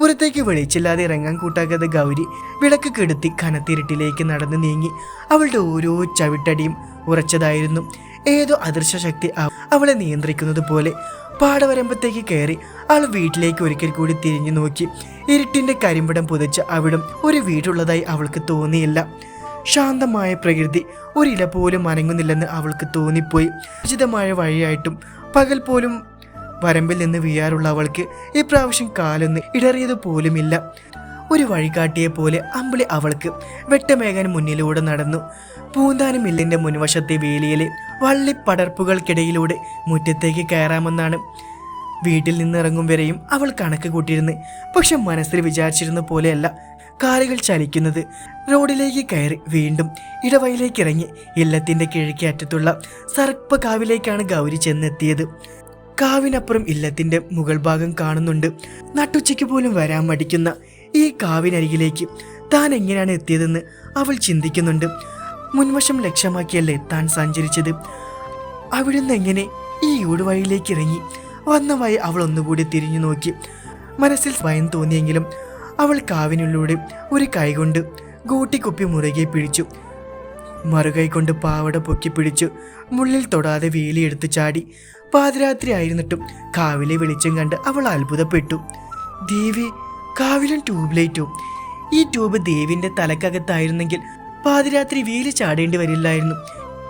പുറത്തേക്ക് വെളിച്ചില്ലാതെ ഇറങ്ങാൻ കൂട്ടാക്കാതെ ഗൗരി വിളക്ക് കെടുത്തി കനത്തിരുട്ടിലേക്ക് നടന്ന് നീങ്ങി. അവളുടെ ഓരോ ചവിട്ടടിയും ഉറച്ചതായിരുന്നു. ഏതോ അദൃശ്യ ശക്തി അവളെ നിയന്ത്രിക്കുന്നത് പോലെ പാടവരമ്പത്തേക്ക് കയറി അവൾ വീട്ടിലേക്ക് ഒരിക്കൽ കൂടി തിരിഞ്ഞു നോക്കി. ഇരുട്ടിന്റെ കരിമ്പടം പുതച്ച് അവിടം ഒരു വീടുള്ളതായി അവൾക്ക് തോന്നിയില്ല. ശാന്തമായ പ്രകൃതി ഒരില പോലും അനങ്ങുന്നില്ലെന്ന് അവൾക്ക് തോന്നിപ്പോയി. ഉചിതമായ വഴിയായിട്ടും പകൽ പോലും വരമ്പിൽ നിന്ന് വീഴാറുള്ള അവൾക്ക് ഇപ്രാവശ്യം കാലൊന്ന് ഇടറിയത് പോലുമില്ല. ഒരു വഴികാട്ടിയെ പോലെ അമ്പിളി അവൾക്ക് വെട്ടമേഘൻ മുന്നിലൂടെ നടന്നു. പൂന്താനം മില്ലിന്റെ മുൻവശത്തെ വേലിയിലെ വള്ളിപ്പടർപ്പുകൾക്കിടയിലൂടെ മുറ്റത്തേക്ക് കയറാമെന്നാണ്. വീട്ടിൽ നിന്നിറങ്ങും വരെയും അവൾ കണക്ക് കൂട്ടിയിരുന്നു. പക്ഷെ മനസ്സിൽ വിചാരിച്ചിരുന്ന പോലെയല്ല കാലുകൾ ചലിക്കുന്നത്. റോഡിലേക്ക് കയറി വീണ്ടും ഇടവയിലേക്ക് ഇറങ്ങി ഇല്ലത്തിന്റെ കിഴക്കേ അറ്റത്തുള്ള സർപ്പകാവിലേക്കാണ് ഗൗരി ചെന്നെത്തിയത്. കാവിനപ്പുറം ഇല്ലത്തിന്റെ മുകൾ ഭാഗം കാണുന്നുണ്ട്. നട്ടുച്ചയ്ക്ക് പോലും വരാൻ മടിക്കുന്ന ഈ കാവിനരികിലേക്ക് താൻ എങ്ങനെയാണ് എത്തിയതെന്ന് അവൾ ചിന്തിക്കുന്നുണ്ട്. മുൻവശം ലക്ഷ്യമാക്കിയല്ലേ താൻ സഞ്ചരിച്ചത്? അവിടുന്ന് എങ്ങനെ ഈ ഊടുവഴിയിലേക്ക് ഇറങ്ങി? വന്ന വഴി അവൾ ഒന്നുകൂടി തിരിഞ്ഞു നോക്കി. മനസ്സിൽ ഭയം തോന്നിയെങ്കിലും അവൾ കാവിനുള്ളിലൂടെ ഒരു കൈകൊണ്ട് ഗൂട്ടിക്കുപ്പി മുറുകെ പിടിച്ചു. മറുകൈ കൊണ്ട് പാവട പൊക്കി പിടിച്ചു. മുള്ളിൽ തൊടാതെ വേലിയെടുത്ത് ചാടി. പാതിരാത്രി ആയിരുന്നിട്ടും കാവിലെ വെളിച്ചം കണ്ട് അവൾ അത്ഭുതപ്പെട്ടു. ദേവി കാവിലൻ ട്യൂബ് ലൈറ്റും. ഈ ട്യൂബ് ദേവിന്റെ തലക്കകത്തായിരുന്നെങ്കിൽ പാതിരാത്രി വീൽ ചാടേണ്ടി വരില്ലായിരുന്നു.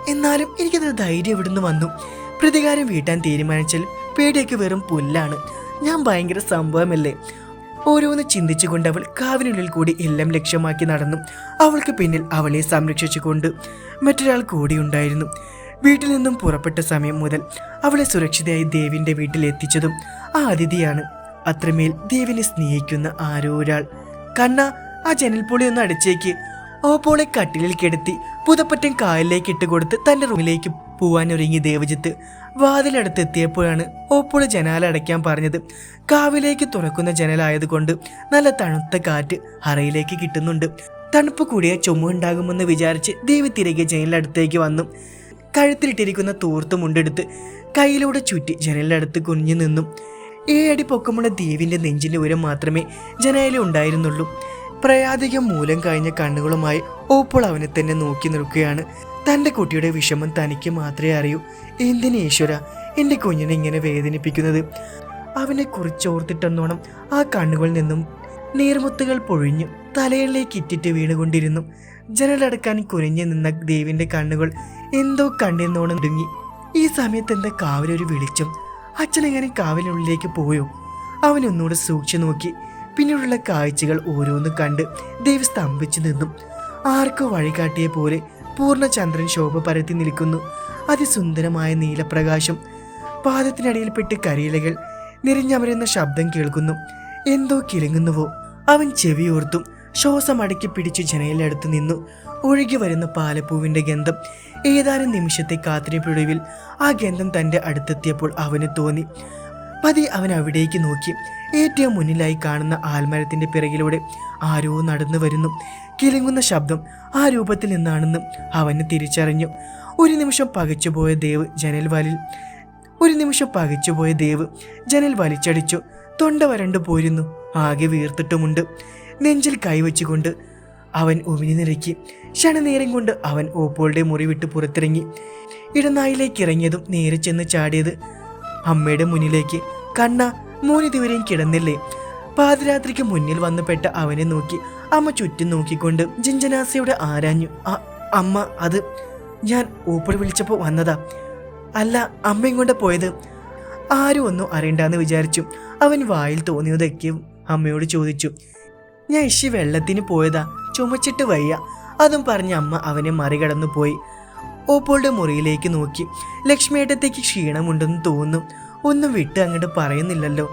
എന്നാലും എനിക്കത് ധൈര്യം ഇവിടുന്ന് വന്നു. പ്രതികാരം വീട്ടാൻ തീരുമാനിച്ചാൽ പേടിയൊക്കെ വെറും പുല്ലാണ്. ഞാൻ ഭയങ്കര സംഭവമല്ലേ? ഓരോന്ന് ചിന്തിച്ചുകൊണ്ട് അവൾ കാവിനുള്ളിൽ കൂടി എല്ലാം ലക്ഷ്യമാക്കി നടന്നു. അവൾക്ക് പിന്നിൽ അവളെ സംരക്ഷിച്ചുകൊണ്ട് മറ്റൊരാൾ കൂടിയുണ്ടായിരുന്നു വീട്ടിൽ നിന്നും പുറപ്പെട്ട സമയം മുതൽ അവളെ സുരക്ഷിതയായി ദേവിന്റെ വീട്ടിൽ എത്തിച്ചതും ആ അതിഥിയാണ്. അത്രമേൽ ദേവിനെ സ്നേഹിക്കുന്ന ആരോ ഒരാൾ. കണ്ണ ആ ജനൽപ്പൊളി ഒന്ന് അടിച്ചേക്ക്. ഓപ്പോളെ കട്ടിലിൽ കിടത്തി പുതപ്പറ്റൻ കായലിലേക്ക് ഇട്ടുകൊടുത്ത് തന്റെ റൂമിലേക്ക് പോവാൻ ഒരുങ്ങി ദേവജിത്ത്. വാതിലടുത്തെത്തിയപ്പോഴാണ് ഓപ്പോൾ ജനാല അടയ്ക്കാൻ പറഞ്ഞത്. കാവിലേക്ക് തുറക്കുന്ന ജനലായതുകൊണ്ട് നല്ല തണുത്ത കാറ്റ് അറയിലേക്ക് കിട്ടുന്നുണ്ട്. തണുപ്പ് കൂടിയ ചുമ ഉണ്ടാകുമെന്ന് വിചാരിച്ച് ദേവി തിരികെ ജനലടുത്തേക്ക് വന്നു. കഴുത്തിലിട്ടിരിക്കുന്ന തൂർത്ത് മുണ്ടെടുത്ത് കയ്യിലൂടെ ചുറ്റി ജനലിനടുത്ത് കുനിഞ്ഞു നിന്നും. ഏഴടി പൊക്കമുള്ള ദേവിന്റെ നെഞ്ചിന്റെ ഉയരം മാത്രമേ ജനലിൽ ഉണ്ടായിരുന്നുള്ളൂ. പ്രയാധികം മൂലം കഴിഞ്ഞ കണ്ണുകളുമായി ഓപ്പോൾ അവനെ തന്നെ നോക്കി നിൽക്കുകയാണ്. തന്റെ കുട്ടിയുടെ വിഷമം തനിക്ക് മാത്രമേ അറിയൂ. എന്തിന് ഈശ്വര എന്റെ കുഞ്ഞിനെ ഇങ്ങനെ വേദനിപ്പിക്കുന്നത്? അവനെ കുറിച്ചോർത്തിട്ടെന്നോണം ആ കണ്ണുകളിൽ നിന്നും നീർമുത്തുകൾ പൊഴിഞ്ഞു തലയിലേക്ക് ഇറ്റിറ്റ് വീണുകൊണ്ടിരുന്നു. ജനലടക്കാൻ കുനിഞ്ഞു നിന്ന ദേവിന്റെ കണ്ണുകൾ എന്തോ കണ്ടെന്നോണം ഇടുങ്ങി. ഈ സമയത്ത് എന്താ കാവലൊരു വിളിച്ചും? അച്ഛനെങ്ങനെ കാവലിനുള്ളിലേക്ക് പോയോ? അവനൊന്നുകൂടെ സൂക്ഷിച്ചു നോക്കി. പിന്നീടുള്ള കാഴ്ചകൾ ഓരോന്നും കണ്ട് ദേവി സ്തംഭിച്ചു നിന്നു. ആർക്കോ വഴികാട്ടിയ പോലെ പൂർണചന്ദ്രൻ ശോഭ പരത്തി നിൽക്കുന്നു. അതിസുന്ദരമായ നീലപ്രകാശം. പാദത്തിനടിയിൽപ്പെട്ട് കരിയിലകൾ നിറഞ്ഞമരുന്ന ശബ്ദം കേൾക്കുന്നു. എന്തോ കിളങ്ങുന്നുവോ അവൻ ചെവിയോർത്തും ശ്വാസം അടക്കി പിടിച്ച് ജനലിനടുത്ത് നിന്നു. ഒഴുകി വരുന്ന പാലപ്പൂവിന്റെ ഗന്ധം ഏതാനും നിമിഷത്തെ കാത്തിരിപ്പിടുവിൽ ആ ഗന്ധം തന്റെ അടുത്തെത്തിയപ്പോൾ അവന് തോന്നി. പതി അവൻ അവിടേക്ക് നോക്കി. ഏറ്റവും മുന്നിലായി കാണുന്ന ആൽമരത്തിന്റെ പിറകിലൂടെ ആരോ നടന്നു വരുന്നു. കിലുങ്ങുന്ന ശബ്ദം ആ രൂപത്തിൽ നിന്നാണെന്ന് അവന് തിരിച്ചറിഞ്ഞു. ഒരു നിമിഷം പകച്ചുപോയ ദേവ് ജനൽ വലിൽ ഒരു നിമിഷം പകച്ചുപോയ ദേവ് ജനൽ വലിച്ചടിച്ചു. തൊണ്ട വരണ്ടു പോയിരുന്നു ആകെ വീർത്തിട്ടുമുണ്ട്. നെഞ്ചിൽ കൈവച്ചുകൊണ്ട് അവൻ ഉമിനി നിരക്കി. ക്ഷണനേരം കൊണ്ട് അവൻ ഓപ്പോളുടെ മുറി വിട്ട് പുറത്തിറങ്ങി. ഇടനായിലേക്ക് ഇറങ്ങിയതും നേരെ ചെന്ന് ചാടിയത് അമ്മയുടെ മുന്നിലേക്ക്. കണ്ണ മൂന്നിതുവരെയും കിടന്നില്ലേ? പാതിരാത്രിക്ക് മുന്നിൽ വന്നു പെട്ട അവനെ നോക്കി. അമ്മ ചുറ്റും നോക്കിക്കൊണ്ട് ജിഞ്ചനാസയോട് ആരാഞ്ഞു. അമ്മ അത് ഞാൻ ഓപ്പൾ വിളിച്ചപ്പോൾ വന്നതാ. അല്ല അമ്മയും കൊണ്ട് പോയത്? ആരും ഒന്നും അറിയണ്ടെന്ന് വിചാരിച്ചു. അവൻ വായിൽ തോന്നിയതൊക്കെ അമ്മയോട് ചോദിച്ചു ഞാൻ ഇഷി വെള്ളത്തിന് പോയതാ ചുമച്ചിട്ട് വയ്യ. അതും പറഞ്ഞ് അമ്മ അവനെ മറികടന്നു പോയി. ഓപ്പോളുടെ മുറിയിലേക്ക് നോക്കി. ലക്ഷ്മിയേട്ടത്തേക്ക് ക്ഷീണമുണ്ടെന്ന് തോന്നുന്നു. ഒന്നും വിട്ട് അങ്ങോട്ട് പറയുന്നില്ലല്ലോ.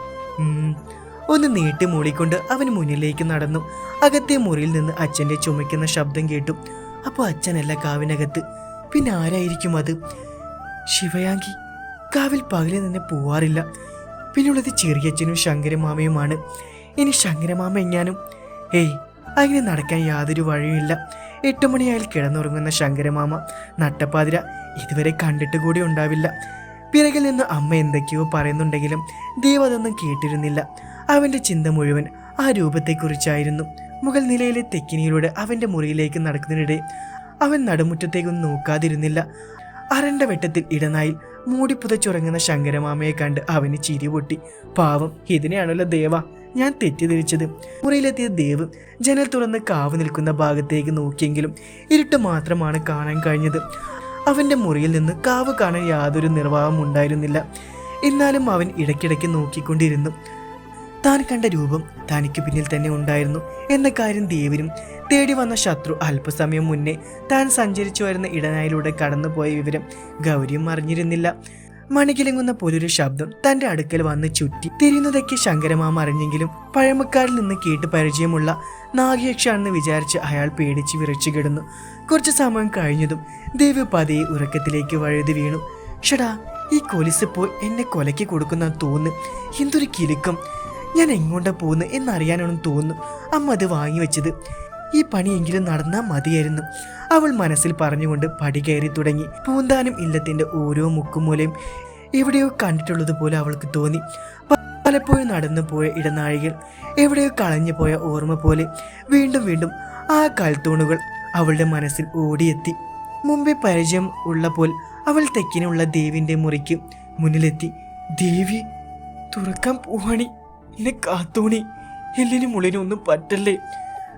ഒന്ന് നീട്ടി മൂളിക്കൊണ്ട് അവൻ മുന്നിലേക്ക് നടന്നു. അകത്തെ മുറിയിൽ നിന്ന് അച്ഛന്റെ ചുമയ്ക്കുന്ന ശബ്ദം കേട്ടു. അപ്പോൾ അച്ഛനല്ല കാവിനകത്ത്. പിന്നെ ആരായിരിക്കും അത്? ശിവയാങ്കി. കാവിൽ പകലിൽ നിന്ന് പോവാറില്ല. പിന്നുള്ളത് ചെറിയച്ഛനും ശങ്കരമാമയുമാണ്. ഇനി ശങ്കരമാമ എങ്ങാനും? ഏയ് അങ്ങനെ നടക്കാൻ യാതൊരു വഴിയുമില്ല. എട്ട് മണിയായാൽ കിടന്നുറങ്ങുന്ന ശങ്കരമാമ നട്ടപ്പാതിര ഇതുവരെ കണ്ടിട്ട് കൂടി ഉണ്ടാവില്ല. പിറകിൽ നിന്ന് അമ്മ എന്തൊക്കെയോ പറയുന്നുണ്ടെങ്കിലും ദേവ് അതൊന്നും കേട്ടിരുന്നില്ല. അവന്റെ ചിന്ത മുഴുവൻ ആ രൂപത്തെക്കുറിച്ചായിരുന്നു. മുകൾ നിലയിലെ തെക്കിനിയിലൂടെ അവന്റെ മുറിയിലേക്ക് നടക്കുന്നതിനിടെ അവൻ നടുമുറ്റത്തേക്കൊന്നും നോക്കാതിരുന്നില്ല. അരണ്ട വെട്ടത്തിൽ ഇടനായിൽ മൂടിപ്പുതച്ചുറങ്ങുന്ന ശങ്കരമാമയെ കണ്ട് അവന് ചിരി പൊട്ടി. പാവം ഇതിനെയാണല്ലോ ദേവ. ഞാൻ തെറ്റിദ്ധരിച്ചത്. മുറിയിലെത്തിയ ദേവ് ജനൽ തുറന്ന് കാവ് നിൽക്കുന്ന ഭാഗത്തേക്ക് നോക്കിയെങ്കിലും ഇരുട്ട് മാത്രമാണ് കാണാൻ കഴിഞ്ഞത്. അവന്റെ മുറിയിൽ നിന്ന് കാവ് കാണാൻ യാതൊരു നിർവാഹം ഉണ്ടായിരുന്നില്ല. എന്നാലും അവൻ ഇടയ്ക്കിടയ്ക്ക് നോക്കിക്കൊണ്ടിരുന്നു. താൻ കണ്ട രൂപം തനിക്ക് പിന്നിൽ തന്നെ ഉണ്ടായിരുന്നു എന്ന കാര്യം ദേവിനും തേടി വന്ന ശത്രു അല്പസമയം മുന്നേ താൻ സഞ്ചരിച്ചു വരുന്ന ഇടനായിലൂടെ കടന്നുപോയ വിവരം ഗൗരിയും അറിഞ്ഞിരുന്നില്ല. മണികിലങ്ങുന്ന പോലൊരു ശബ്ദം തന്റെ അടുക്കൽ വന്ന് ചുറ്റി. തിരിയുന്നതൊക്കെ ശങ്കരമാമ അറിഞ്ഞെങ്കിലും പഴമക്കാരിൽ നിന്ന് കേട്ട് പരിചയമുള്ള നാഗയക്ഷാണെന്ന് വിചാരിച്ച് അയാൾ പേടിച്ച് വിറച്ചു കിടന്നു. കുറച്ചു സമയം കഴിഞ്ഞതും ദേവി പതിയെ ഉറക്കത്തിലേക്ക് വഴുതി വീണു. ഷടാ ഈ കൊലിസ് പോയി എന്നെ കൊലയ്ക്ക് കൊടുക്കുന്ന തോന്നു. എന്തൊരു കിലുക്കം. ഞാൻ എങ്ങോട്ടാ പോകുന്നു എന്നറിയാനാണെന്ന് തോന്നുന്നു. അമ്മ അത് വാങ്ങി വെച്ചത് ഈ പണിയെങ്കിലും നടന്നാൽ മതിയായിരുന്നു. അവൾ മനസ്സിൽ പറഞ്ഞുകൊണ്ട് പടി കയറി തുടങ്ങി. പൂന്താനം ഇല്ലത്തിന്റെ ഓരോ മുക്കുമൂലയും എവിടെയോ കണ്ടിട്ടുള്ളതുപോലെ അവൾക്ക് തോന്നി. പലപ്പോഴും നടന്നു പോയ ഇടനാഴികൾ എവിടെയോ കളഞ്ഞു പോയ ഓർമ്മ പോലെ വീണ്ടും വീണ്ടും ആ കൽത്തൂണുകൾ അവളുടെ മനസ്സിൽ ഓടിയെത്തി. മുമ്പേ പരിചയം ഉള്ളപ്പോൾ അവൾ തെക്കിനുള്ള ദേവിന്റെ മുറിക്ക് മുന്നിലെത്തി. ദേവി തുറക്കാൻ പോവാണി. എന്നെ കാത്തോണി. എല്ലിനും മുള്ളിനും ഒന്നും പറ്റല്ലേ?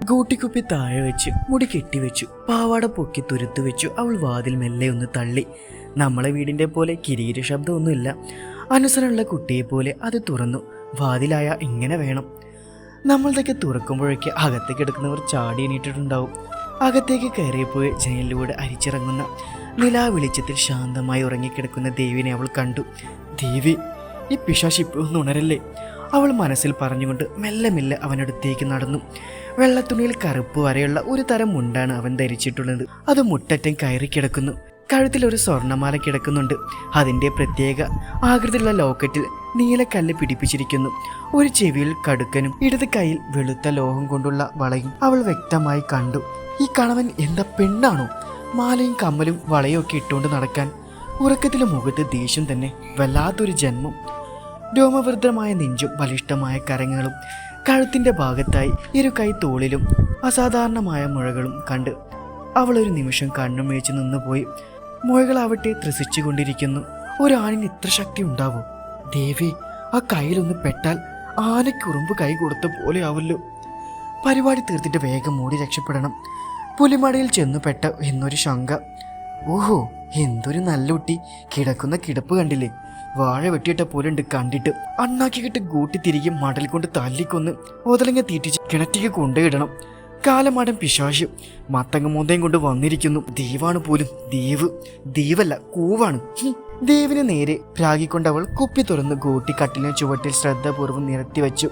ഗൂട്ടിക്കുപ്പി താഴെ വെച്ച് മുടി കെട്ടിവെച്ചു പാവാട പൊക്കി തുരുത്തു വെച്ചു അവൾ വാതിൽ മെല്ലെ ഒന്ന് തള്ളി. നമ്മളെ വീടിന്റെ പോലെ കിരീര ശബ്ദമൊന്നുമില്ല. അനുസരണമുള്ള കുട്ടിയെപ്പോലെ അത് തുറന്നു. വാതിലായ ഇങ്ങനെ വേണം. നമ്മളതൊക്കെ തുറക്കുമ്പോഴേക്ക് അകത്തേക്ക് കിടക്കുന്നവർ ചാടി എണീറ്റിട്ടുണ്ടാവും. അകത്തേക്ക് കയറിയപ്പോൾ ജനലിലൂടെ അരിച്ചിറങ്ങുന്ന നിലാ വെളിച്ചത്തിൽ ശാന്തമായി ഉറങ്ങിക്കിടക്കുന്ന ദേവിനെ അവൾ കണ്ടു. ദേവി ഈ പിശാശിപ്പ് ഒന്ന് ഉണരല്ലേ? അവൾ മനസ്സിൽ പറഞ്ഞുകൊണ്ട് മെല്ലെ മെല്ലെ അവനടുത്തേക്ക് നടന്നു. വെള്ളത്തുണിയിൽ കറുപ്പ് വരെയുള്ള ഒരു തരം മുണ്ടാണ് അവൻ ധരിച്ചിട്ടുള്ളത്. അത് മുട്ടറ്റം കയറി കിടക്കുന്നു. കഴുത്തിൽ ഒരു സ്വർണമാല കിടക്കുന്നുണ്ട്. അതിന്റെ പ്രത്യേക ആകൃതിയുള്ള ലോക്കറ്റിൽ നീലക്കല്ല് പിടിപ്പിച്ചിരിക്കുന്നു. ഒരു ചെവിയിൽ കടുക്കനും ഇടത് കൈയിൽ വെളുത്ത ലോഹം കൊണ്ടുള്ള വളയും അവൾ വ്യക്തമായി കണ്ടു. ഈ കണവൻ എന്താ പെണ്ണാണോ? മാലയും കമ്മലും വളയും ഒക്കെ ഇട്ടുകൊണ്ട് നടക്കാൻ. ഉറക്കത്തിലെ മുഖത്ത് ദേഷ്യം തന്നെ. വല്ലാത്തൊരു ജന്മം. രോമവൃദ്ധമായ നെഞ്ചും ബലിഷ്ഠമായ കരങ്ങളും. കഴുത്തിന്റെ ഭാഗത്തായി ഇരു കൈ തോളിലും അസാധാരണമായ മുഴകളും കണ്ട് അവൾ ഒരു നിമിഷം കണ്ണും മേച്ച് നിന്നുപോയി. മുഴകളാവട്ടെ ത്രസിച്ചുകൊണ്ടിരിക്കുന്നു ഒരു ആണിന് ഇത്ര ശക്തി ഉണ്ടാവോ? ദേവി ആ കയ്യിലൊന്ന് പെട്ടാൽ ആനയ്ക്കുറുമ്പ് കൈ കൊടുത്ത പോലെ ആവല്ലോ. പരിപാടി തീർത്തിട്ട് വേഗം മൂടി രക്ഷപ്പെടണം. പുലിമടയിൽ ചെന്നു പെട്ട എന്നൊരു ശങ്ക. ഓഹോ എന്തൊരു നല്ല കുട്ടി. കിടക്കുന്ന കിടപ്പ് കണ്ടില്ലേ? വാഴ വെട്ടിയിട്ട പോലെ ഉണ്ട് കണ്ടിട്ട്. അണ്ണാക്കിക്കിട്ട് കൂട്ടി തിരികെ മടൽ കൊണ്ട് തല്ലിക്കൊന്ന് ഓതലങ്ങ തീറ്റിച്ച് കിണറ്റിക്ക് കൊണ്ടുവിടണം. കാലമാടം പിശാശ്. മത്തങ്ങ മൂന്തയും കൊണ്ട് വന്നിരിക്കുന്നു. ദീവാണ് പോലും ദീവ്. ദീവല്ല കൂവാണ്. ദേവിന് നേരെ രാഗിക്കൊണ്ട് അവൾ കുപ്പി തുറന്ന് ഗോട്ടി കട്ടിലിന് ചുവട്ടിൽ ശ്രദ്ധാപൂർവം നിരത്തി വെച്ചു.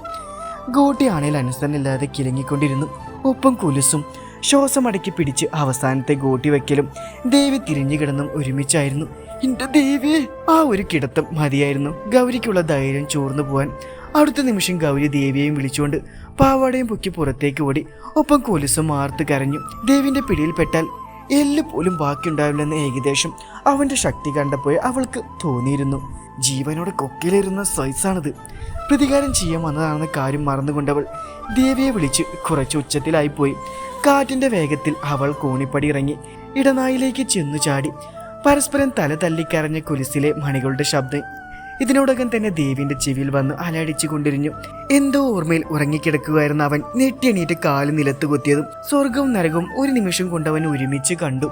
ഗോട്ടി ആണേൽ അനുസരണമില്ലാതെ കിലങ്ങിക്കൊണ്ടിരുന്നു. ഒപ്പം കുലുസും ശ്വാസമടക്കി പിടിച്ച് അവസാനത്തെ ഗോട്ടി വയ്ക്കലും ദേവി തിരിഞ്ഞു കിടന്നും ഒരുമിച്ചായിരുന്നു. എന്റെ ദേവി. ആ ഒരു കിടത്തം മതിയായിരുന്നു. ഗൗരിക്കുള്ള ധൈര്യം ചോർന്നു പോവാൻ. അടുത്ത നിമിഷം ഗൗരി ദേവിയെയും വിളിച്ചുകൊണ്ട് പാവാടയും പൊക്കി പുറത്തേക്ക് ഓടി ഒപ്പം കൊലുസും മാർത്ത് കരഞ്ഞു. ദേവിന്റെ പിടിയിൽപ്പെട്ടാൽ എല്ല് പോലും ബാക്കിയുണ്ടാവില്ലെന്ന് ഏകദേശം അവന്റെ ശക്തി കണ്ടപ്പോൾ അവൾക്ക് തോന്നിയിരുന്നു. ജീവനോട് കൊക്കിലിരുന്ന സൈസാണിത്. പ്രതികാരം ചെയ്യാൻ വന്നതാണെന്ന കാര്യം മറന്നുകൊണ്ടവൾ ദേവിയെ വിളിച്ച് കുറച്ച് ഉച്ചത്തിലായിപ്പോയി. കാറ്റിന്റെ വേഗത്തിൽ അവൾ കോണിപ്പടി ഇറങ്ങി ഇടനായിലേക്ക് ചെന്നു ചാടി. പരസ്പരം തല തല്ലിക്കരഞ്ഞ കുലിസിലെ മണികളുടെ ശബ്ദം ഇതിനോടകം തന്നെ ദേവിന്റെ ചെവിയിൽ വന്ന് അലടിച്ചു കൊണ്ടിരിഞ്ഞു എന്തോ ഓർമ്മയിൽ ഉറങ്ങിക്കിടക്കുകയായിരുന്ന അവൻ. നെട്ടിയണീറ്റ് കാൽ നിലത്ത് കുത്തിയതും സ്വർഗവും നരകവും ഒരു നിമിഷം കൊണ്ടവൻ ഒരുമിച്ച് കണ്ടു.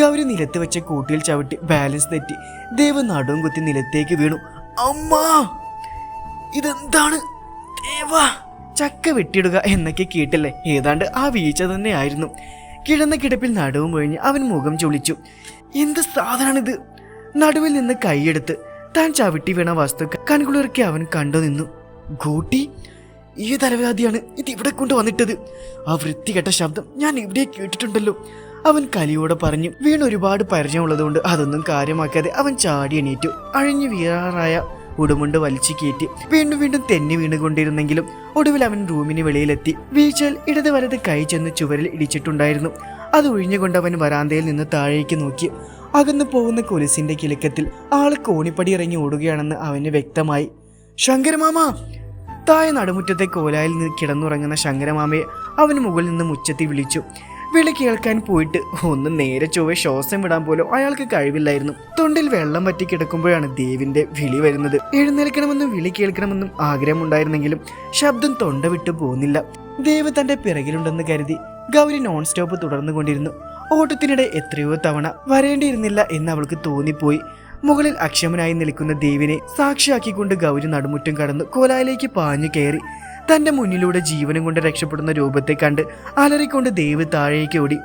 ഗൗരി നിലത്ത് വെച്ച കൂട്ടിയിൽ ചവിട്ടി ബാലൻസ് തെറ്റി. ദേവ് നടുവും കുത്തി നിലത്തേക്ക് വീണു. അമ്മാ! ഇതെന്താണ്? ദേവാ! ചക്ക വെട്ടിയിടുക എന്നൊക്കെ കേട്ടില്ലേ? ഏതാണ്ട് ആ വീഴ്ച തന്നെയായിരുന്നു. കിടന്ന കിടപ്പിൽ നടുവും ഒഴിഞ്ഞ് അവൻ മുഖം ചൊളിച്ചു. എന്ത് സാധനാണിത്? നടുവിൽ നിന്ന് കൈയെടുത്ത് താൻ ചവിട്ടി വീണ വസ്തു കൺകുളിറക്കി അവൻ കണ്ടു നിന്നു. ഗോട്ടി ഈ തലവ്യാധിയാണ് ഇത് ഇവിടെ കൊണ്ട് വന്നിട്ടത്. ആ വൃത്തികെട്ട ശബ്ദം ഞാൻ ഇവിടെ കേട്ടിട്ടുണ്ടല്ലോ. അവൻ കലിയോടെ പറഞ്ഞു വീണ് ഒരുപാട് പരിചയമുള്ളതുകൊണ്ട് അതൊന്നും കാര്യമാക്കാതെ അവൻ ചാടി എണീറ്റു. അഴിഞ്ഞു വീറാറായ ഉടുമുണ്ട് വലിച്ചു കയറ്റി വീണ്ടും വീണ്ടും തെന്നി വീണുകൊണ്ടിരുന്നെങ്കിലും ഒടുവിൽ അവൻ റൂമിന് വെളിയിലെത്തി. വീഴ്ചയിൽ ഇടത് വലത് കൈ ചെന്ന് ചുവരിൽ ഇടിച്ചിട്ടുണ്ടായിരുന്നു. അത് ഒഴിഞ്ഞുകൊണ്ട് അവൻ വരാന്തയിൽ നിന്ന് താഴേക്ക് നോക്കി. അകന്നു പോകുന്ന കൊലുസിന്റെ കിലുക്കത്തിൽ ആൾ കോണിപ്പടി ഇറങ്ങി ഓടുകയാണെന്ന് അവന് വ്യക്തമായി. ശങ്കരമാമ താഴെ നടുമുറ്റത്തെ കോലായിൽ നിന്ന് കിടന്നുറങ്ങുന്ന ശങ്കരമാമയെ അവന് മുകളിൽ നിന്ന് മുച്ചത്തി വിളിച്ചു. വിളി കേൾക്കാൻ പോയിട്ട് ഒന്ന് നേരെ ചൊവ്വെ ശ്വാസം വിടാൻ പോലും അയാൾക്ക് കഴിവില്ലായിരുന്നു. തൊണ്ടിൽ വെള്ളം പറ്റി കിടക്കുമ്പോഴാണ് ദേവിന്റെ വിളി വരുന്നത്. എഴുന്നേൽക്കണമെന്നും വിളി കേൾക്കണമെന്നും ആഗ്രഹമുണ്ടായിരുന്നെങ്കിലും ശബ്ദം തൊണ്ട വിട്ടു പോകുന്നില്ല. ദേവ് തന്റെ പിറകിലുണ്ടെന്ന് കരുതി ഗൗരി നോൺ സ്റ്റോപ്പ് തുടർന്നുകൊണ്ടിരുന്നു. ഓട്ടത്തിനിടെ എത്രയോ തവണ വരേണ്ടിയിരുന്നില്ല എന്ന് അവൾക്ക് തോന്നിപ്പോയി. മുകളിൽ അക്ഷമനായി നിൽക്കുന്ന ദേവിനെ സാക്ഷിയാക്കിക്കൊണ്ട് ഗൗരി നടുമുറ്റം കടന്നു കോലായിലേക്ക് പാഞ്ഞു കയറി. തന്റെ മുന്നിലൂടെ ജീവനും കൊണ്ട് രക്ഷപ്പെടുന്ന രൂപത്തെ കണ്ട് അലറിക്കൊണ്ട് ദേവ് താഴേക്ക് ഓടി.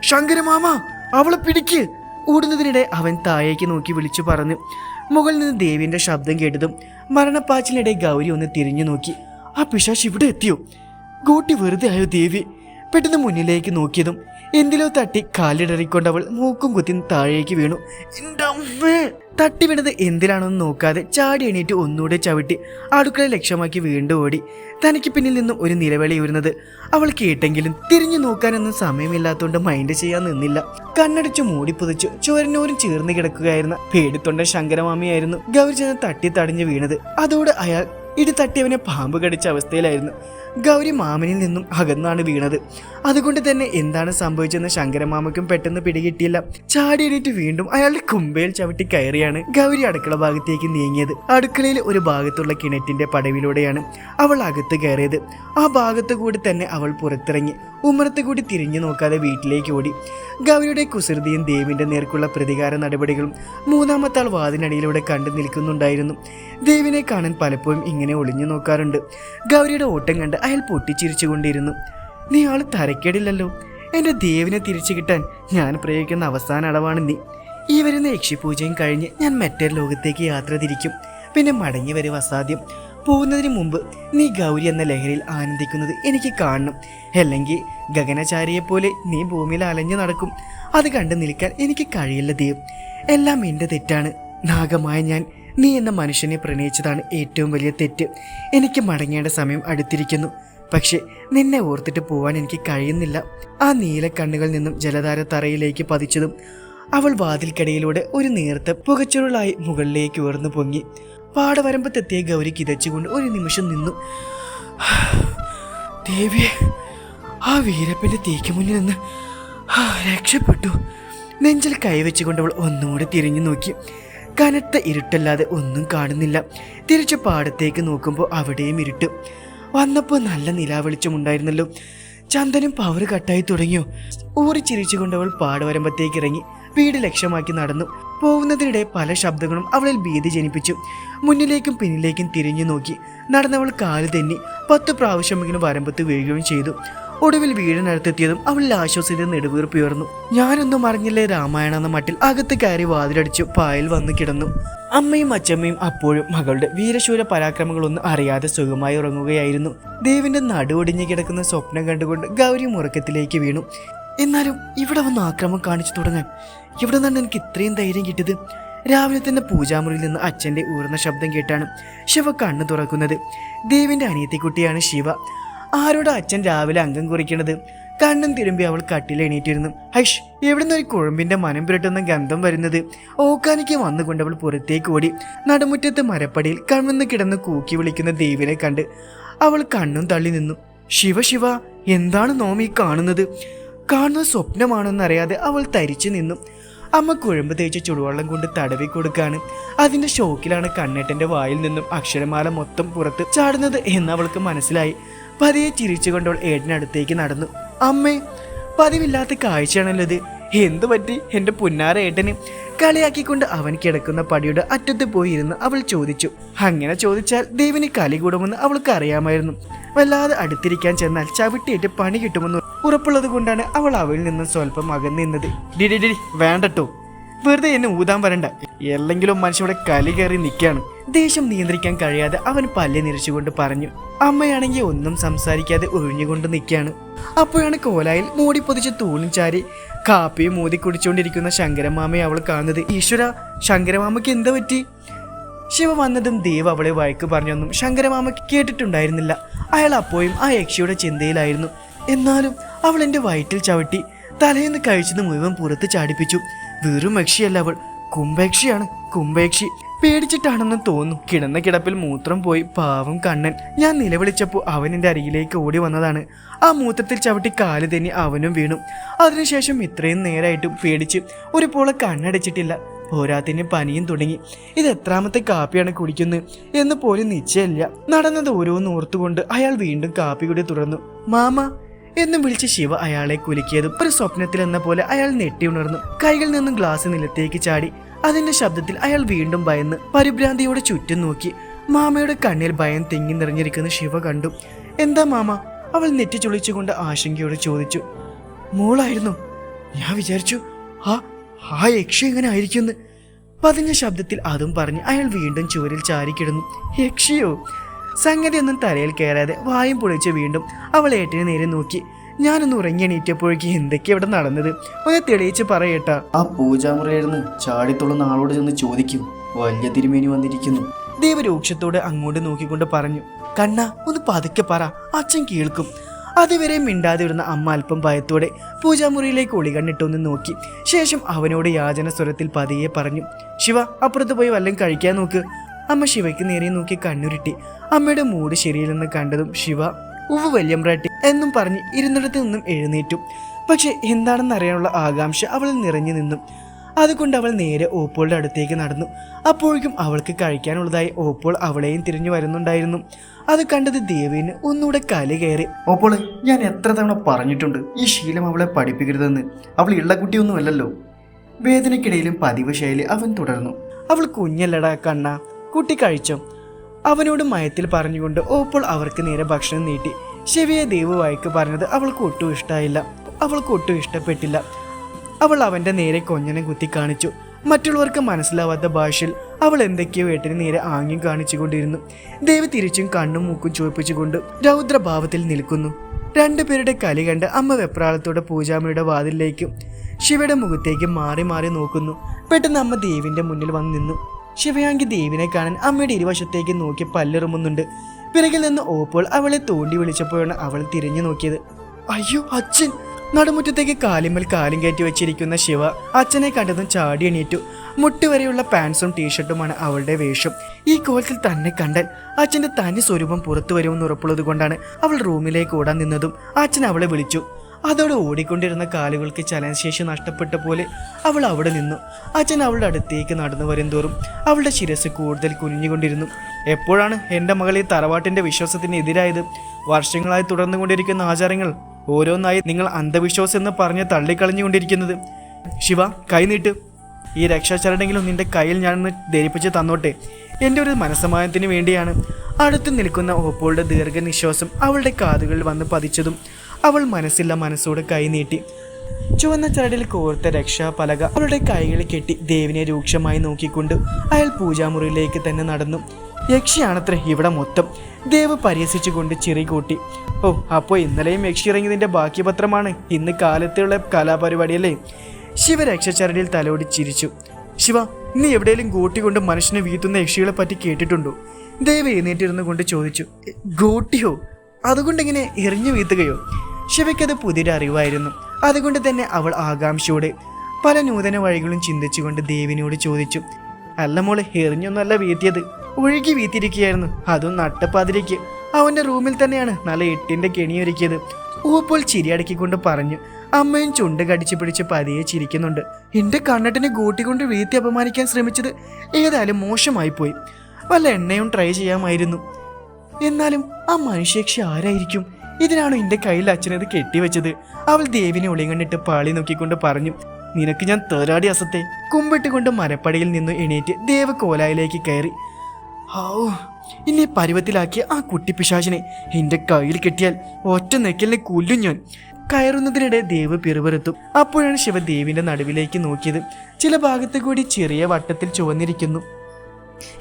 ശങ്കരമാമ അവളെ പിടിക്ക്! ഓടുന്നതിനിടെ അവൻ താഴേക്ക് നോക്കി വിളിച്ചു പറഞ്ഞു. മുകളിൽ നിന്ന് ദേവിന്റെ ശബ്ദം കേട്ടതും മരണപ്പാച്ചിലിടെ ഗൗരി ഒന്ന് തിരിഞ്ഞു നോക്കി. ആ പിശാശ് ഇവിടെ എത്തിയോ? ഗോട്ടി വെറുതെ ആയോ ദേവി? പെട്ടെന്ന് മുന്നിലേക്ക് നോക്കിയതും എന്തിലോ തട്ടി കാലിടറിക്കൊണ്ടവൾ മൂക്കും കുത്തി താഴേക്ക് വീണു. തട്ടി വീണത് എന്തിനാണെന്ന് നോക്കാതെ ചാടി എണീറ്റ് ഒന്നുകൂടെ ചവിട്ടി അടുക്കള ലക്ഷ്യമാക്കി വീണ്ടും ഓടി. തനിക്ക് പിന്നിൽ നിന്നും ഒരു നിലവിളി ഉയരുന്നത് അവൾ കേട്ടെങ്കിലും തിരിഞ്ഞു നോക്കാനൊന്നും സമയമില്ലാത്തതുകൊണ്ട് മൈൻഡ് ചെയ്യാൻ നിന്നില്ല. കണ്ണടിച്ചു മൂടി പുതച്ചു ചോരനോരും ചേർന്ന് കിടക്കുകയായിരുന്ന പേടിത്തൊണ്ട ശങ്കരമാമിയായിരുന്നു ഗൗരിചന്ദ്രൻ തട്ടി തടഞ്ഞു വീണത്. അതോടെ അയാൾ ഇടി തട്ടിയവനെ പാമ്പ് കടിച്ച അവസ്ഥയിലായിരുന്നു. ഗൗരി മാമനിൽ നിന്നും അകന്നാണ് വീണത്. അതുകൊണ്ട് തന്നെ എന്താണ് സംഭവിച്ചെന്ന് ശങ്കരമാമയ്ക്കും പെട്ടെന്ന് പിടികിട്ടിയില്ല. ചാടി എണീറ്റ് വീണ്ടും അയാളുടെ കുമ്പയിൽ ചവിട്ടി കയറിയാണ് ഗൗരി അടുക്കള ഭാഗത്തേക്ക് നീങ്ങിയത്. അടുക്കളയിൽ ഒരു ഭാഗത്തുള്ള കിണറ്റിന്റെ പടവിലൂടെയാണ് അവൾ അകത്ത് കയറിയത്. ആ ഭാഗത്തു കൂടി തന്നെ അവൾ പുറത്തിറങ്ങി. ഉമ്മറത്ത് കൂടി തിരിഞ്ഞു നോക്കാതെ വീട്ടിലേക്ക് ഓടി. ഗൗരിയുടെ കുസൃതിയും ദേവിന്റെ നേർക്കുള്ള പ്രതികാര നടപടികളും മൂന്നാമത്താൾ വാതിനടിയിലൂടെ കണ്ടു നിൽക്കുന്നുണ്ടായിരുന്നു. ദേവിനെ കാണാൻ പലപ്പോഴും ഇങ്ങനെ ഒളിഞ്ഞു നോക്കാറുണ്ട്. ഗൗരിയുടെ ഓട്ടം കണ്ട് അയാൾ പൊട്ടിച്ചിരിച്ചുകൊണ്ടിരുന്നു. നീ ആൾ തരക്കേടില്ലല്ലോ. എന്റെ ദേവിനെ തിരിച്ചു കിട്ടാൻ ഞാൻ പ്രയോഗിക്കുന്ന അവസാന അടവാണ് നീ. ഈ വരുന്ന യക്ഷിപൂജയും കഴിഞ്ഞ് ഞാൻ മറ്റൊരു ലോകത്തേക്ക് യാത്ര തിരിക്കും. പിന്നെ മടങ്ങി വരും അസാധ്യം. പോകുന്നതിന് മുമ്പ് നീ ഗൗരി എന്ന ലഹരിയിൽ ആനന്ദിക്കുന്നത് എനിക്ക് കാണണം. അല്ലെങ്കിൽ ഗഗനചാരിയെ പോലെ നീ ഭൂമിയിൽ അലഞ്ഞു നടക്കും. അത് കണ്ടു നിൽക്കാൻ എനിക്ക് കഴിയില്ല ദേവ്. എല്ലാം എന്റെ തെറ്റാണ്. നാഗമായ ഞാൻ നീ എന്ന മനുഷ്യനെ പ്രണയിച്ചതാണ് ഏറ്റവും വലിയ തെറ്റ്. എനിക്ക് മടങ്ങേണ്ട സമയം അടുത്തിരിക്കുന്നു. പക്ഷേ നിന്നെ ഓർത്തിട്ട് പോവാൻ എനിക്ക് കഴിയുന്നില്ല. ആ നീല കണ്ണുകളിൽ നിന്നും ജലധാര തറയിലേക്ക് പതിച്ചതും അവൾ വാതിൽക്കടയിലൂടെ ഒരു നേർത്ത പുകച്ചുരുളായി മുകളിലേക്ക് ഉയർന്നു പൊങ്ങി. പാടവരമ്പത്തെത്തിയ ഗൗരി കിതച്ചുകൊണ്ട് ഒരു നിമിഷം നിന്നു. ദേവിയെ ആ വീരപ്പന്റെ തീക്ക് മുന്നിൽ നിന്ന് രക്ഷപ്പെട്ടു. നെഞ്ചിൽ കൈവച്ചുകൊണ്ട് അവൾ ഒന്നുകൂടെ തിരിഞ്ഞു നോക്കി. കനത്ത ഇരുട്ടല്ലാതെ ഒന്നും കാണുന്നില്ല. തിരിച്ച് പാടത്തേക്ക് നോക്കുമ്പോൾ അവിടെയും ഇരുട്ട്. വന്നപ്പോൾ നല്ല നിലാവെളിച്ചമുണ്ടായിരുന്നല്ലോ ചന്ദനും പവർ കട്ടായി തുടങ്ങിയോ? ഊറി ചിരിച്ചുകൊണ്ട് അവൾ പാടവരമ്പത്തേക്ക് ഇറങ്ങി. വീട് ലക്ഷ്യമാക്കി നടന്നു. പോകുന്നതിനിടെ പല ശബ്ദങ്ങളും അവളിൽ ഭീതി ജനിപ്പിച്ചു. മുന്നിലേക്കും പിന്നിലേക്കും തിരിഞ്ഞു നോക്കി. നടന്നവൾ കാൽ തെന്നി. പത്ത് പ്രാവശ്യമെങ്കിലും വരമ്പത്ത് വീഴുകയും ചെയ്തു. ഒടുവിൽ വീടിനടുത്തെത്തിയതും അവളിൽ ആശ്വസിത നെടുവീർപ്പുയർന്നു ഞാനൊന്നും അറിഞ്ഞില്ലേ രാമായണ എന്ന മട്ടിൽ അകത്ത് കയറി വാതിലടിച്ചു പായൽ വന്നു കിടന്നു. അമ്മയും അച്ചമ്മയും അപ്പോഴും മകളുടെ വീരശൂര പരാക്രമങ്ങളൊന്നും അറിയാതെ സുഖമായി ഉറങ്ങുകയായിരുന്നു. ദേവിന്റെ നടുവൊടിഞ്ഞു കിടക്കുന്ന സ്വപ്നം കണ്ടുകൊണ്ട് ഗൗരി ഉറക്കത്തിലേക്ക് വീണു. എന്നാലും ഇവിടെ വന്ന് ആക്രമം കാണിച്ചു തുടങ്ങാൻ. ഇവിടെ നിന്നാണ് എനിക്ക് ഇത്രയും ധൈര്യം കിട്ടിയത്. രാവിലെ തന്നെ പൂജാമുറിയിൽ നിന്ന് അച്ഛന്റെ ഊർന്ന ശബ്ദം കേട്ടാണ് ശിവ കണ്ണു തുറക്കുന്നത്. ദേവിന്റെ അനിയത്തിക്കുട്ടിയാണ് ശിവ. ആരോട് അച്ഛൻ രാവിലെ അംഗം കുറിക്കണത്? കണ്ണും തിരുമ്പി അവൾ കട്ടിൽ എണീറ്റിരുന്നു. ഹൈഷ് എവിടുന്ന് ഒരു കുഴമ്പിന്റെ മനം പുരട്ടുന്ന ഗന്ധം വരുന്നത്? ഓക്കാനിക്ക് വന്നുകൊണ്ട് അവൾ പുറത്തേക്ക് ഓടി. നടുമുറ്റത്ത് മരപ്പടിയിൽ കണ്ണെന്ന് കിടന്ന് കൂക്കി വിളിക്കുന്ന ദേവിനെ കണ്ട് അവൾ കണ്ണും തള്ളി നിന്നു. ശിവ ശിവ എന്താണ് നോമി കാണുന്നത്? കാണുന്ന സ്വപ്നമാണെന്നറിയാതെ അവൾ തരിച്ചു നിന്നു. അമ്മ കുഴമ്പ് തേച്ച് ചുടുവെള്ളം കൊണ്ട് തടവി കൊടുക്കാണ്. അതിന്റെ ഷോക്കിലാണ് കണ്ണേട്ടന്റെ വായിൽ നിന്നും അക്ഷരമാല മൊത്തം പുറത്ത് ചാടുന്നത് എന്ന് അവൾക്ക് മനസ്സിലായി. പതിയെ ചിരിച്ചുകൊണ്ടവൾ ഏട്ടനടുത്തേക്ക് നടന്നു. അമ്മേ പതിവില്ലാത്ത കാഴ്ചയാണല്ലോ ഇത് എന്തു പറ്റി? എന്റെ പുന്നാര ഏട്ടന് കളിയാക്കിക്കൊണ്ട് അവൻ കിടക്കുന്ന പടിയുടെ അറ്റത്ത് പോയി ഇരുന്ന് അവൾ ചോദിച്ചു. അങ്ങനെ ചോദിച്ചാൽ ദേവിന് കലി കൂടുമെന്ന് അവൾക്ക് അറിയാമായിരുന്നു. വല്ലാതെ അടുത്തിരിക്കാൻ ചെന്നാൽ ചവിട്ടിയിട്ട് പണി കിട്ടുമെന്ന് ഉറപ്പുള്ളത് കൊണ്ടാണ് അവൾ അവളിൽ നിന്ന് സ്വല്പം അകന്നു നിന്നത്. ഡിഡി ഡിഡി വേണ്ടട്ടോ. വെറുതെ എന്നെ ഊതാൻ വരണ്ട. എല്ലെങ്കിലും മനുഷ്യവിടെ കലി കയറി നിൽക്കുകയാണ് ദേഷ്യം നിയന്ത്രിക്കാൻ കഴിയാതെ അവൻ പല്ല് നിരച്ചുകൊണ്ട് പറഞ്ഞു അമ്മയാണെങ്കിൽ ഒന്നും സംസാരിക്കാതെ ഒഴിഞ്ഞുകൊണ്ട് നിൽക്കുകയാണ് അപ്പോഴാണ് കോലായിൽ മൂടി പൊതിച്ച് തൂണും ചാരി കാപ്പിയും മൂതി കുടിച്ചുകൊണ്ടിരിക്കുന്ന ശങ്കരമാമയെ അവൾ കാണുന്നത്. ഈശ്വര ശങ്കരമാമയ്ക്ക് എന്താ പറ്റി? ശിവ വന്നതും ദേവ് അവളെ വഴക്ക് പറഞ്ഞൊന്നും ശങ്കരമാമ കേട്ടിട്ടുണ്ടായിരുന്നില്ല. അയാൾ അപ്പോഴും ആ യക്ഷിയുടെ ചിന്തയിലായിരുന്നു. എന്നാലും അവൾ എന്റെ വയറ്റിൽ ചവിട്ടി തലേന്ന് കഴിച്ചത് മുഴുവൻ പുറത്ത് ചാടിപ്പിച്ചു. വെറും യക്ഷിയല്ല അവൾ. കുംഭയക്ഷിയാണ് കുംഭയക്ഷി പേടിച്ചിട്ടാണെന്ന് തോന്നുന്നു. കിടന്ന കിടപ്പിൽ മൂത്രം പോയി പാവം കണ്ണൻ. ഞാൻ നിലവിളിച്ചപ്പോൾ അവൻ എന്റെ അരികിലേക്ക് ഓടി വന്നതാണ്. ആ മൂത്രത്തിൽ ചവിട്ടി കാൽ തന്നെ അവനും വീണു. അതിനുശേഷം ഇത്രയും നേരമായിട്ടും പേടിച്ച് ഒരു പോളെ കണ്ണടച്ചിട്ടില്ല. പോരാത്തിന് പനിയും തുടങ്ങി. ഇത് എത്രാമത്തെ കാപ്പിയാണ് കുടിക്കുന്നത് എന്ന് പോലും നിശ്ചയമില്ല. നടന്നത് ഓരോന്ന് ഓർത്തുകൊണ്ട് അയാൾ വീണ്ടും കാപ്പി കൂടി തുടർന്നു. മാമ എന്നും വിളിച്ച് ശിവ അയാളെ കുലുക്കിയതും ഒരു സ്വപ്നത്തിൽ എന്ന പോലെ അയാൾ നെട്ടി ഉണർന്നു. കൈകളിൽ നിന്നും ഗ്ലാസ് നിലത്തേക്ക് ചാടി. അതിന്റെ ശബ്ദത്തിൽ അയാൾ വീണ്ടും ഭയന്ന് പരിഭ്രാന്തിയോടെ ചുറ്റും നോക്കി. മാമയുടെ കണ്ണിൽ ഭയം തിങ്ങി നിറഞ്ഞിരിക്കുന്ന ശിവ കണ്ടു. എന്താ മാമ? അവൾ നെറ്റി ചുളിച്ചുകൊണ്ട് ആശങ്കയോടെ ചോദിച്ചു. മോളായിരുന്നു. ഞാൻ വിചാരിച്ചു ആ ആ യക്ഷ എങ്ങനെ ആയിരിക്കുന്നു പതിഞ്ഞ ശബ്ദത്തിൽ അതും പറഞ്ഞ് അയാൾ വീണ്ടും ചുവരിൽ ചാരിക്കിടുന്നു. യക്ഷിയോ? സംഗതി ഒന്നും തലയിൽ കയറാതെ വായും പൊളിച്ച് വീണ്ടും അവൾ ഏട്ടിനെ നേരെ നോക്കി. ഞാനൊന്ന് ഉറങ്ങി എണീറ്റപ്പോഴേക്ക് എന്തൊക്കെയാ ഇവിടെ നടന്നത്? ഒന്ന് തെളിയിച്ച് പറയട്ട ആ പൂജാമുറിയായിരുന്നു. ചാടിത്തുള്ള ആളോട് ചെന്ന് ചോദിക്കും. വലിയ തിരുമേനി വന്നിരിക്കുന്നു. ദേവരൂക്ഷത്തോടെ അങ്ങോട്ട് നോക്കിക്കൊണ്ട് പറഞ്ഞു. കണ്ണ ഒന്ന് പതുക്കെ പറ. അച്ഛൻ കേൾക്കും. അതുവരെ മിണ്ടാതിരുന്ന അമ്മ അല്പം ഭയത്തോടെ പൂജാമുറിയിലേക്ക് ഒളികണ്ണിട്ടൊന്ന് നോക്കി. ശേഷം അവനോട് യാചന സ്വരത്തിൽ പതിയെ പറഞ്ഞു. ശിവ അപ്പുറത്ത് പോയി വല്ലതും കഴിക്കാൻ നോക്ക്. അമ്മ ശിവയ്ക്ക് നേരെ നോക്കി കണ്ണുരുട്ടി. അമ്മയുടെ മൂഡ് ശരിയില്ലെന്ന് കണ്ടതും ശിവ ഉവ് വല്യമ്രാട്ടി എന്നും പറഞ്ഞ് ഇരുന്നിടത്ത് നിന്നും എഴുന്നേറ്റു. പക്ഷെ എന്താണെന്ന് അറിയാനുള്ള ആകാംക്ഷ അവളിൽ നിറഞ്ഞു നിന്നു. അതുകൊണ്ട് അവൾ നേരെ ഓപ്പോളുടെ അടുത്തേക്ക് നടന്നു. അപ്പോഴേക്കും അവൾക്ക് കഴിക്കാനുള്ളതായി ഓപ്പോൾ അവളെയും തിരിഞ്ഞു വരുന്നുണ്ടായിരുന്നു. അത് കണ്ടത് ദേവീന് ഒന്നുകൂടെ കലി കയറി ഓപ്പോളെ ഞാൻ എത്ര തവണ പറഞ്ഞിട്ടുണ്ട് ഈ ശീലം അവളെ പഠിപ്പിക്കരുതെന്ന്. അവൾ ഇള്ളക്കുട്ടിയൊന്നുമല്ലല്ലോ വേദനയ്ക്കിടയിലും പതിവ് ശൈലി അവൻ തുടർന്നു. അവൾ കുഞ്ഞല്ലടാ കണ്ണ. കുട്ടി കഴിച്ചോ. അവനോട് മയത്തിൽ പറഞ്ഞുകൊണ്ട് ഓപ്പോൾ അവർക്ക് നേരെ ഭക്ഷണം നീട്ടി. ശിവയെ ദേവ് വായിക്ക് പറഞ്ഞത് അവൾക്ക് ഒട്ടും ഇഷ്ടമായില്ല അവൾക്ക് ഒട്ടും ഇഷ്ടപ്പെട്ടില്ല. അവൾ അവന്റെ നേരെ കൊഞ്ഞനെ കുത്തി കാണിച്ചു. മറ്റുള്ളവർക്ക് മനസ്സിലാവാത്ത ഭാഷയിൽ അവൾ എന്തൊക്കെയോ ഏട്ടിന് നേരെ ആംഗ്യം കാണിച്ചുകൊണ്ടിരുന്നു. ദേവി തിരിച്ചും കണ്ണും മൂക്കും ചുവപ്പിച്ചുകൊണ്ട് രൗദ്രഭാവത്തിൽ നിൽക്കുന്നു. രണ്ടുപേരുടെ കലി കണ്ട് അമ്മ വെപ്രാളത്തോടെ പൂജാമയുടെ വാതിലേക്കും ശിവയുടെ മുഖത്തേക്കും മാറി മാറി നോക്കുന്നു. പെട്ടെന്ന് അമ്മ ദേവിന്റെ മുന്നിൽ വന്ന് നിന്നു. ശിവയാങ്കി ദേവിനെ കാണാൻ അമ്മയുടെ ഇരുവശത്തേക്ക് നോക്കി പല്ലിറുമുന്നുണ്ട്. പിറകിൽ നിന്ന് ഓപ്പോൾ അവളെ തോണ്ടി വിളിച്ചപ്പോഴാണ് അവൾ തിരിഞ്ഞു നോക്കിയത്. അയ്യോ അച്ഛൻ! നടുമുറ്റത്തേക്ക് കാലിമ്മൽ കാലും കയറ്റി വെച്ചിരിക്കുന്ന ശിവ അച്ഛനെ കണ്ടതും ചാടി എണീറ്റു. മുട്ടുവരെയുള്ള പാൻസും ടീഷർട്ടുമാണ് അവളുടെ വേഷം. ഈ കോലത്തിൽ തന്നെ കണ്ടാൽ അച്ഛന്റെ തനി സ്വരൂപം പുറത്തു വരുമെന്ന് ഉറപ്പുള്ളത് കൊണ്ടാണ് അവൾ റൂമിലേക്ക് ഓടാൻ നിന്നതും അച്ഛൻ അവളെ വിളിച്ചു. അതോടെ ഓടിക്കൊണ്ടിരുന്ന കാലുകൾക്ക് ചലനശേഷി നഷ്ടപ്പെട്ട പോലെ അവൾ അവിടെ നിന്നു. അച്ഛൻ അവളുടെ അടുത്തേക്ക് നടന്നു വരുംതോറും അവളുടെ ശിരസ് കൂടുതൽ കുനിഞ്ഞുകൊണ്ടിരുന്നു. എപ്പോഴാണ് എന്റെ മകൾ ഈ തറവാട്ടിന്റെ വിശ്വാസത്തിന് എതിരായത്? വർഷങ്ങളായി തുടർന്നുകൊണ്ടിരിക്കുന്ന ആചാരങ്ങൾ ഓരോന്നായി നിങ്ങൾ അന്ധവിശ്വാസം എന്ന് പറഞ്ഞ് തള്ളിക്കളഞ്ഞുകൊണ്ടിരിക്കുന്നത്. ശിവ കൈനീട്ട് ഈ രക്ഷാചരണെങ്കിലും നിന്റെ കയ്യിൽ ഞാനൊന്ന് ധരിപ്പിച്ച് തന്നോട്ടെ. എന്റെ ഒരു മനസ്സമാനത്തിന് വേണ്ടിയാണ്. അടുത്ത് നിൽക്കുന്ന ഓപ്പോളുടെ ദീർഘനിശ്വാസം അവളുടെ കാതുകളിൽ വന്ന് പതിച്ചതും അവൾ മനസ്സില്ല മനസ്സോട് കൈനീട്ടി ചുവന്ന ചരടിൽ കോർത്ത രക്ഷാപലക അവളുടെ കൈകളിൽ കെട്ടി ദേവിനെ രൂക്ഷമായി നോക്കിക്കൊണ്ട് അയാൾ പൂജാമുറിയിലേക്ക് തന്നെ നടന്നു. യക്ഷിയാണത്ര ഇവിടെ മൊത്തം. ദേവ് പരിഹസിച്ചുകൊണ്ട് ചിറി കൂട്ടി. ഓ അപ്പോൾ ഇന്നലെയും യക്ഷി ഇറങ്ങിയതിന്റെ ബാക്കി പത്രമാണ് ഇന്ന് കാലത്തുള്ള കലാപരിപാടിയല്ലേ? ശിവ രക്ഷചരടിൽ തലോടി ചിരിച്ചു. ശിവ നീ എവിടെയെങ്കിലും ഗോട്ടികൊണ്ട് മനുഷ്യനെ വീഴ്ത്തുന്ന യക്ഷികളെ പറ്റി കേട്ടിട്ടുണ്ടോ? ദേവ് എഴുന്നേറ്റിരുന്നു കൊണ്ട് ചോദിച്ചു. "എ, ഗോട്ടിയോ? അതുകൊണ്ടിങ്ങനെ എറിഞ്ഞു വീഴ്ത്തുകയോ ശിവയ്ക്കത് പുതിയൊരു അറിവായിരുന്നു അതുകൊണ്ട് തന്നെ അവൾ ആകാംക്ഷയോടെ പല നൂതന വഴികളും ചിന്തിച്ചുകൊണ്ട് ദേവിനോട് ചോദിച്ചു അല്ല മോൾ എറിഞ്ഞൊന്നല്ല വീത്തിയത് ഒഴുകി വീത്തിരിക്കുകയായിരുന്നു. അതും നട്ടപ്പാതിരിക്ക് അവന്റെ റൂമിൽ തന്നെയാണ് നല്ല എട്ടിന്റെ കെണിയൊരുക്കിയത് ഊപ്പോൾ ചിരിയടക്കിക്കൊണ്ട് പറഞ്ഞു അമ്മയും ചുണ്ട് കടിച്ചു പിടിച്ച് പതിയെ ചിരിക്കുന്നുണ്ട്. എന്റെ കണ്ണട്ടിനെ കൂട്ടിക്കൊണ്ട് വീഴ്ത്തി അപമാനിക്കാൻ ശ്രമിച്ചത് ഏതായാലും മോശമായി പോയി. വല്ല എണ്ണയും ട്രൈ ചെയ്യാമായിരുന്നു. എന്നാലും ആ മനുഷ്യക്ഷി ആരായിരിക്കും? ഇതിനാണോ എന്റെ കയ്യിൽ അച്ഛനത് കെട്ടിവെച്ചത്? അവൾ ദേവിനെ ഒളികണ്ണിട്ട് പാളി നോക്കിക്കൊണ്ട് പറഞ്ഞു നിനക്ക് ഞാൻ തേരാടി അസത്തെ. കുമ്പിട്ടുകൊണ്ട് മരപ്പടിയിൽ നിന്നും എണീറ്റ് ദേവ കോലായിലേക്ക് കയറി. ഔ എന്നെ പരുവത്തിലാക്കിയ ആ കുട്ടിപ്പിശാചിനെ എന്റെ കയ്യിൽ കെട്ടിയാൽ ഒറ്റ നെക്കലിനെ കൊല്ലും ഞാൻ. കയറുന്നതിനിടെ ദേവ് പിറുപെറുത്തു. അപ്പോഴാണ് ശിവ ദേവിന്റെ നടുവിലേക്ക് നോക്കിയത്. ചില ഭാഗത്ത് കൂടി ചെറിയ വട്ടത്തിൽ ചുവന്നിരിക്കുന്നു.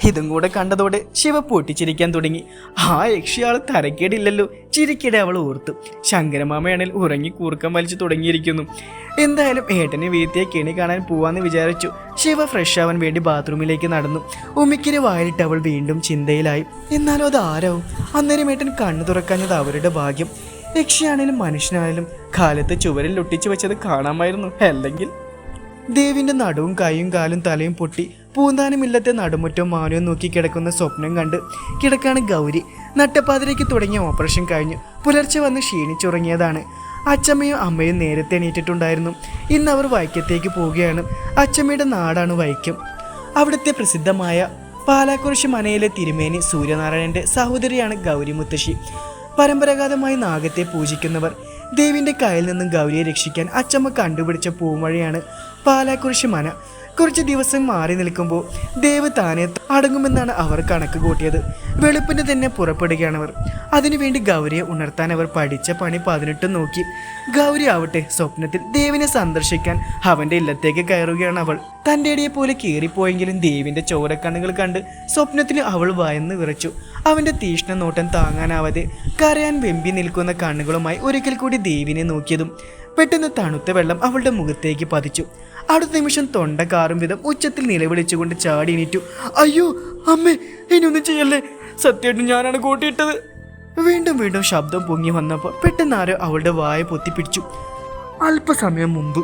ഇതും കൂടെ കണ്ടതോടെ ശിവ പൊട്ടിച്ചിരിക്കാൻ തുടങ്ങി. ആ യക്ഷിയാൾ തരക്കേടില്ലല്ലോ. ചിരിക്കിടെ അവൾ ഓർത്തു. ശങ്കരമാമയാണെങ്കിൽ ഉറങ്ങി കൂർക്കം വലിച്ചു തുടങ്ങിയിരിക്കുന്നു. എന്തായാലും ഏട്ടനെ വീഴ്ത്തിയ കെണി കാണാൻ പോവാന്ന് വിചാരിച്ചു. ശിവ ഫ്രഷ് ആവാൻ വേണ്ടി ബാത്റൂമിലേക്ക് നടന്നു. ഉമിക്കിന് വായിലിട്ട് അവൾ വീണ്ടും ചിന്തയിലായി. എന്നാലും അത് ആരാവും? അന്നേരം ഏട്ടൻ കണ്ണു തുറക്കാഞ്ഞത് അവരുടെ ഭാഗ്യം. യക്ഷിയാണേലും മനുഷ്യനാണേലും കാലത്ത് ചുവരിൽ ഒട്ടിച്ചു വെച്ചത് കാണാമായിരുന്നു. അല്ലെങ്കിൽ ദേവിന്റെ നടുവും കൈയും കാലും തലയും പൊട്ടി പൂന്താനമില്ലത്തെ നടുമുറ്റവും മാനവും നോക്കി കിടക്കുന്ന സ്വപ്നം കണ്ട് കിടക്കാണ് ഗൗരി. നട്ടപ്പാതിരയ്ക്ക് തുടങ്ങിയ ഓപ്പറേഷൻ കഴിഞ്ഞു പുലർച്ചെ വന്ന് ക്ഷീണിച്ചുറങ്ങിയതാണ്. അച്ചമ്മയും അമ്മയും നേരത്തെ എണീറ്റിട്ടുണ്ടായിരുന്നു. ഇന്ന് അവർ വൈക്കത്തേക്ക് പോവുകയാണ്. അച്ചമ്മയുടെ നാടാണ് വൈക്കം. അവിടുത്തെ പ്രസിദ്ധമായ പാലാക്കുറിശി മനയിലെ തിരുമേനി സൂര്യനാരായണന്റെ സഹോദരിയാണ് ഗൗരി മുത്തശ്ശി. പരമ്പരാഗതമായി നാഗത്തെ പൂജിക്കുന്നവർ ദേവിന്റെ കയ്യിൽ നിന്നും ഗൗരിയെ രക്ഷിക്കാൻ അച്ചമ്മ കണ്ടുപിടിച്ച പൂമഴയാണ് പാലാക്കുറിശി മന. കുറച്ച് ദിവസം മാറി നിൽക്കുമ്പോൾ ദേവ് താനെ അടങ്ങുമെന്നാണ് അവർ കണക്ക് കൂട്ടിയത്. വെളുപ്പിന് തന്നെ പുറപ്പെടുകയാണവർ അതിനുവേണ്ടി ഗൗരിയെ ഉണർത്താൻ അവർ പഠിച്ച പണി പതിനെട്ടും നോക്കി. ഗൗരി ആവട്ടെ സ്വപ്നത്തിൽ ദേവിനെ സന്ദർശിക്കാൻ അവന്റെ ഇല്ലത്തേക്ക് കയറുകയാണ് അവൾ. തന്റെ ഇടയെ പോലെ കീറിപ്പോയെങ്കിലും ദേവിന്റെ ചോരക്കണ്ണുകൾ കണ്ട് സ്വപ്നത്തിൽ അവൾ വയന്ന് വിറച്ചു. അവന്റെ തീഷ്ണ നോട്ടം താങ്ങാനാവാതെ കരയാൻ വെമ്പി നിൽക്കുന്ന കണ്ണുകളുമായി ഒരിക്കൽ കൂടി ദേവിനെ നോക്കിയതും പെട്ടെന്ന് തണുത്ത വെള്ളം അവളുടെ മുഖത്തേക്ക് പതിച്ചു. അടുത്ത നിമിഷം തൊണ്ട കാറും വിധം ഉച്ചത്തിൽ നിലവിളിച്ചുകൊണ്ട് ചാടി എണീറ്റു. അയ്യോ അമ്മേ ഇനിയൊന്നും ചെയ്യല്ലേ? സത്യമായിട്ടും ഞാനാണ് കൂട്ടിയിട്ടത്. വീണ്ടും വീണ്ടും ശബ്ദം പൊങ്ങി വന്നപ്പോൾ പെട്ടെന്ന് ആരോ അവളുടെ വായ പൊത്തിപ്പിടിച്ചു. അല്പസമയം മുമ്പ്